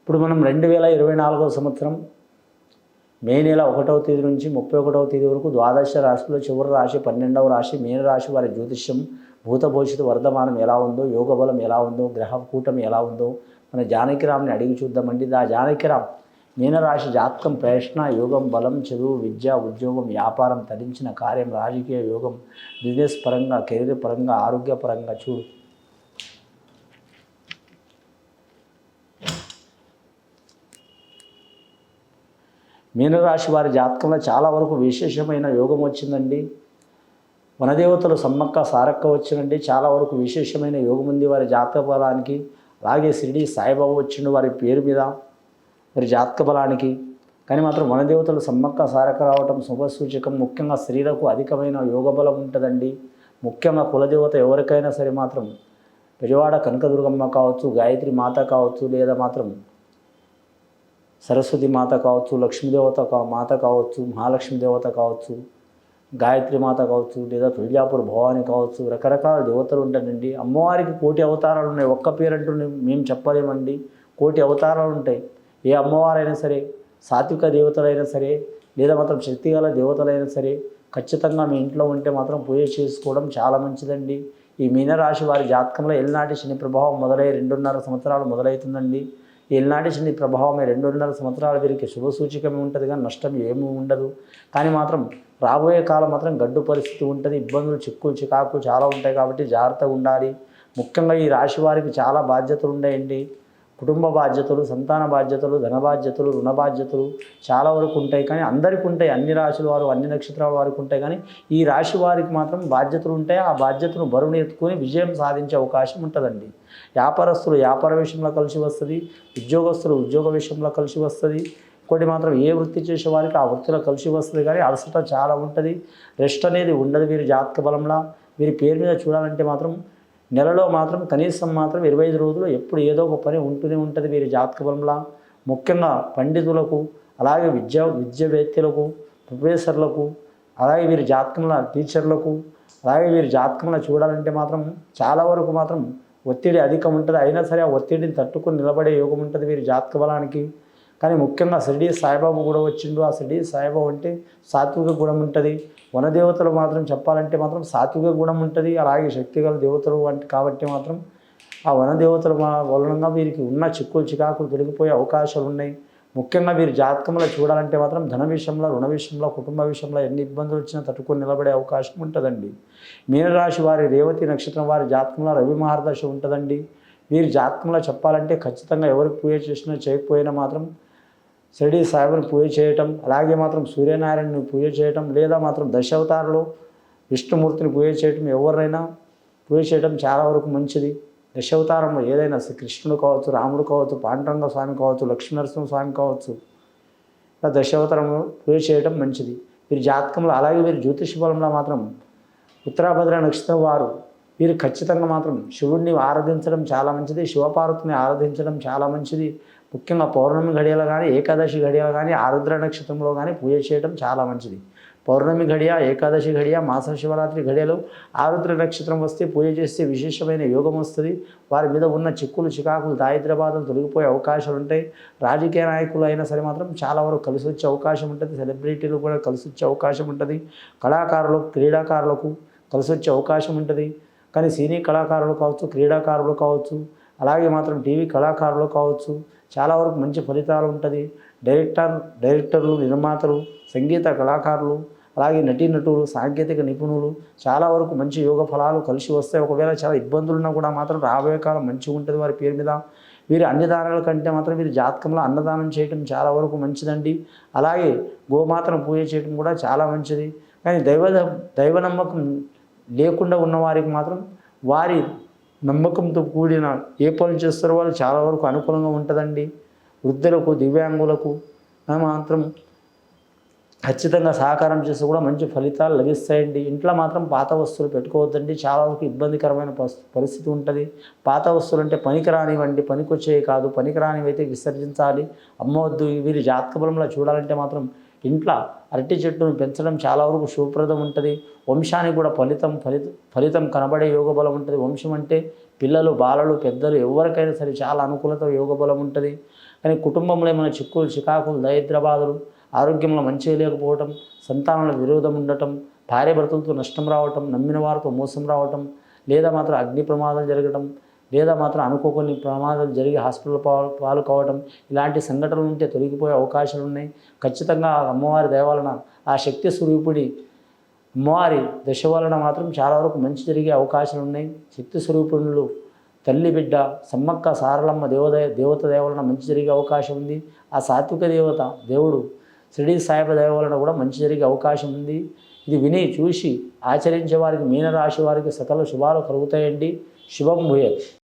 ఇప్పుడు మనం రెండు వేల ఇరవై నాలుగవ సంవత్సరం మే నెల ఒకటవ తేదీ నుంచి ముప్పై ఒకటవ తేదీ వరకు ద్వాదశ రాశిలో చివరి రాశి పన్నెండవ రాశి మీన రాశి వారి జ్యోతిష్యం భూత భవిష్యత్తు వర్ధమానం ఎలా ఉందో యోగ బలం ఎలా ఉందో గ్రహ కూటమి ఎలా ఉందో మన జానకిరామ్ని అడిగి చూద్దామండి. ఆ జానకిరామ్ మీనరాశి జాతకం ప్రయత్న యోగం బలం చదువు విద్య ఉద్యోగం వ్యాపారం తరించిన కార్యం రాజకీయ యోగం బిజినెస్ పరంగా కెరీర్ పరంగా ఆరోగ్య పరంగా చూడు. మీనరాశి వారి జాతకంలో చాలా వరకు విశేషమైన యోగం వచ్చిందండి. వనదేవతలు సమ్మక్క సారక్క వచ్చినండి చాలా వరకు విశేషమైన యోగం ఉంది వారి జాతక బలానికి. అలాగే షిరిడి సాయిబాబా వచ్చిండు వారి పేరు మీద వారి జాతక బలానికి. కానీ మాత్రం వనదేవతలు సమ్మక్క సారక్క రావటం శుభ సూచకం ముఖ్యంగా స్త్రీలకు అధికమైన యోగ బలం ఉంటుందండి. ముఖ్యంగా కులదేవత ఎవరికైనా సరే మాత్రం పెజవాడ కనకదుర్గమ్మ కావచ్చు గాయత్రి మాత కావచ్చు లేదా మాత్రం సరస్వతి మాత కావచ్చు లక్ష్మీదేవత మాత కావచ్చు మహాలక్ష్మి దేవత కావచ్చు గాయత్రి మాత కావచ్చు లేదా తుల్యాపూర్ భవాని కావచ్చు రకరకాల దేవతలు ఉంటాయండి. అమ్మవారికి కోటి అవతారాలు ఉన్నాయి. ఒక్క పేరంటూ మేము చెప్పలేమండి. కోటి అవతారాలు ఉంటాయి. ఏ అమ్మవారైనా సరే సాత్విక దేవతలైనా సరే లేదా మాత్రం శక్తిగల దేవతలైనా సరే ఖచ్చితంగా మీ ఇంట్లో ఉంటే మాత్రం పూజ చేసుకోవడం చాలా మంచిదండి. ఈ మీనరాశి వారి జాతకంలో ఎల్నాటి శని ప్రభావం మొదలై రెండున్నర సంవత్సరాలు మొదలవుతుందండి. ఈనాటి ఎల్నాటి శని ప్రభావమే రెండున్నర సంవత్సరాల వీరికి శుభ సూచికమే ఉంటుంది కానీ నష్టం ఏమీ ఉండదు. కానీ మాత్రం రాబోయే కాలం మాత్రం గడ్డు పరిస్థితి ఉంటుంది ఇబ్బందులు చిక్కులు చికాకు చాలా ఉంటాయి కాబట్టి జాగ్రత్తగా ఉండాలి. ముఖ్యంగా ఈ రాశి వారికి చాలా బాధ్యతలు ఉన్నాయండి. కుటుంబ బాధ్యతలు సంతాన బాధ్యతలు ధన బాధ్యతలు రుణ బాధ్యతలు చాలా వరకు ఉంటాయి. కానీ అందరికీ ఉంటాయి. అన్ని రాశుల వారు అన్ని నక్షత్రాల వారికి ఉంటాయి. కానీ ఈ రాశి వారికి మాత్రం బాధ్యతలు ఉంటాయి. ఆ బాధ్యతను బరువును ఎత్తుకొని విజయం సాధించే అవకాశం ఉంటుందండి. వ్యాపారస్తులు వ్యాపార విషయంలో కలిసి వస్తుంది. ఉద్యోగస్తులు ఉద్యోగ విషయంలో కలిసి వస్తుంది. ఇంకోటి మాత్రం ఏ వృత్తి చేసే వారికి ఆ వృత్తిలో కలిసి వస్తుంది. కానీ అలసట చాలా ఉంటుంది. రెస్ట్ అనేది ఉండదు. వీరి జాతక బలంలా వీరి పేరు మీద చూడాలంటే మాత్రం నెలలో మాత్రం కనీసం మాత్రం ఇరవై ఐదు రోజులు ఎప్పుడు ఏదో ఒక పని ఉంటూనే ఉంటుంది వీరి జాతక బలంలా. ముఖ్యంగా పండితులకు అలాగే విద్యా విద్యావేత్తలకు ప్రొఫెసర్లకు అలాగే వీరి జాతకంలో టీచర్లకు అలాగే వీరి జాతకంలో చూడాలంటే మాత్రం చాలా వరకు మాత్రం ఒత్తిడి అధికం ఉంటుంది అయినా సరే ఆ ఒత్తిడిని తట్టుకుని నిలబడే యోగం ఉంటుంది వీరి జాతక బలానికి. కానీ ముఖ్యంగా షిరిడి సాయిబాబు కూడా వచ్చిండు. ఆ షిరిడి సాయిబాబు అంటే సాత్విక గుణం ఉంటుంది. వనదేవతలు మాత్రం చెప్పాలంటే మాత్రం సాత్విక గుణం ఉంటుంది. అలాగే శక్తిగల దేవతలు వంటి కాబట్టి మాత్రం ఆ వనదేవతల మా- వలనంగా వీరికి ఉన్న చిక్కులు చికాకులు తొలగిపోయే అవకాశాలు ఉన్నాయి. ముఖ్యంగా వీరి జాతకంలో చూడాలంటే మాత్రం ధన విషయంలో రుణ విషయంలో కుటుంబ విషయంలో ఎన్ని ఇబ్బందులు వచ్చినా తట్టుకొని నిలబడే అవకాశం ఉంటుందండి. మీనరాశి వారి రేవతి నక్షత్రం వారి జాతకంలో రవి మహర్దశ ఉంటుందండి. వీరి జాతకంలో చెప్పాలంటే ఖచ్చితంగా ఎవరికి పూజ చేసినా చేయకపోయినా మాత్రం షిరిడి సాయిబుని పూజ చేయటం అలాగే మాత్రం సూర్యనారాయణని పూజ చేయటం లేదా మాత్రం దశావతారులు విష్ణుమూర్తిని పూజ చేయటం ఎవరైనా పూజ చేయటం చాలా వరకు మంచిది. దశావతారంలో ఏదైనా శ్రీ కృష్ణుడు కావచ్చు రాముడు కావచ్చు పాండురంగ స్వామి కావచ్చు లక్ష్మీనరసింహ స్వామి కావచ్చు ఇలా దశావతారంలో పూజ చేయటం మంచిది. వీరి జాతకంలో అలాగే వీరి జ్యోతిష బలంలో మాత్రం ఉత్తరాభద్ర నక్షత్రం వారు వీరు ఖచ్చితంగా మాత్రం శివుడిని ఆరాధించడం చాలా మంచిది శివపార్వతిని ఆరాధించడం చాలా మంచిది. ముఖ్యంగా పౌర్ణమి గడియలు కానీ ఏకాదశి గడియలు కానీ ఆరుద్ర నక్షత్రంలో కానీ పూజ చేయడం చాలా మంచిది. పౌర్ణమి గడియ ఏకాదశి గడియ మాస శివరాత్రి గడియలు ఆరుద్ర నక్షత్రం వస్తే పూజ చేస్తే విశేషమైన యోగం వస్తుంది. వారి మీద ఉన్న చిక్కులు చికాకులు దారిద్రబాధలు తొలగిపోయే అవకాశాలు ఉంటాయి. రాజకీయ నాయకులు అయినా సరే మాత్రం చాలా వరకు కలిసి వచ్చే అవకాశం ఉంటుంది. సెలబ్రిటీలు కూడా కలిసి వచ్చే అవకాశం ఉంటుంది. కళాకారులకు క్రీడాకారులకు కలిసి వచ్చే అవకాశం ఉంటుంది. కానీ సినీ కళాకారులు కావచ్చు క్రీడాకారులు కావచ్చు అలాగే మాత్రం టీవీ కళాకారులు కావచ్చు చాలా వరకు మంచి ఫలితాలు ఉంటుంది. డైరెక్టర్ డైరెక్టర్లు నిర్మాతలు సంగీత కళాకారులు అలాగే నటీనటులు సాంకేతిక నిపుణులు చాలా వరకు మంచి యోగ ఫలాలు కలిసి వస్తాయి ఒకవేళ చాలా ఇబ్బందులు ఉన్నా కూడా మాత్రం రాబోయే కాలం మంచిగా ఉంటుంది వారి పేరు మీద. వీరి అన్నదానాల కంటే మాత్రం వీరి జాతకంలో అన్నదానం చేయటం చాలా వరకు మంచిదండి. అలాగే గోమాతను పూజ చేయటం కూడా చాలా మంచిది. కానీ దైవ దైవ నమ్మకం లేకుండా ఉన్న వారికి మాత్రం వారి నమ్మకంతో కూడిన ఏ పనులు చేస్తారో వాళ్ళు చాలా వరకు అనుకూలంగా ఉంటుందండి. వృద్ధులకు దివ్యాంగులకు మాత్రం ఖచ్చితంగా సహకారం చేస్తే కూడా మంచి ఫలితాలు లభిస్తాయండి. ఇంట్లో మాత్రం పాత వస్తువులు పెట్టుకోవద్దండి. చాలా వరకు ఇబ్బందికరమైన పరిస్థితి ఉంటుంది. పాత వస్తువులు అంటే పనికిరానివ్వండి పనికొచ్చేవి కాదు. పనికిరానివైతే అయితే విసర్జించాలి. అమ్మవద్దు. వీరి జాతక బలంలో చూడాలంటే మాత్రం ఇంట్లో అరటి చెట్టును పెంచడం చాలా వరకు శుభప్రదం ఉంటుంది. వంశానికి కూడా ఫలితం ఫలిత ఫలితం కనబడే యోగ బలం ఉంటుంది. వంశం అంటే పిల్లలు బాలలు పెద్దలు ఎవరికైనా సరే చాలా అనుకూలత యోగ బలం ఉంటుంది. కానీ కుటుంబంలో ఏమైనా చిక్కులు చికాకులు దరిద్రబాధలు ఆరోగ్యంలో మంచిగా లేకపోవటం సంతానంలో విరోధం ఉండటం భార్య భర్తలతో నష్టం రావటం నమ్మిన వారితో మోసం రావటం లేదా మాత్రం అగ్ని ప్రమాదం జరగటం లేదా మాత్రం అనుకోకొని ప్రమాదాలు జరిగి హాస్పిటల్ పాలు పాలు ఇలాంటి సంఘటనలు ఉంటే తొలగిపోయే అవకాశాలు ఉన్నాయి. ఖచ్చితంగా ఆ అమ్మవారి దయవలన ఆ శక్తి స్వరూపుడి అమ్మవారి దశ వలన మాత్రం చాలా వరకు మంచి జరిగే అవకాశాలు ఉన్నాయి. శక్తి స్వరూపుణులు తల్లి బిడ్డ సమ్మక్క సారలమ్మ దేవదయ దేవత దయవలన మంచి జరిగే అవకాశం ఉంది. ఆ సాత్విక దేవత దేవుడు షిరిడి సాయిబ దయ కూడా మంచి జరిగే అవకాశం ఉంది. ఇది విని చూసి ఆచరించే వారికి మీనరాశి వారికి సకల శుభాలు కలుగుతాయండి. శుభం భూయత్.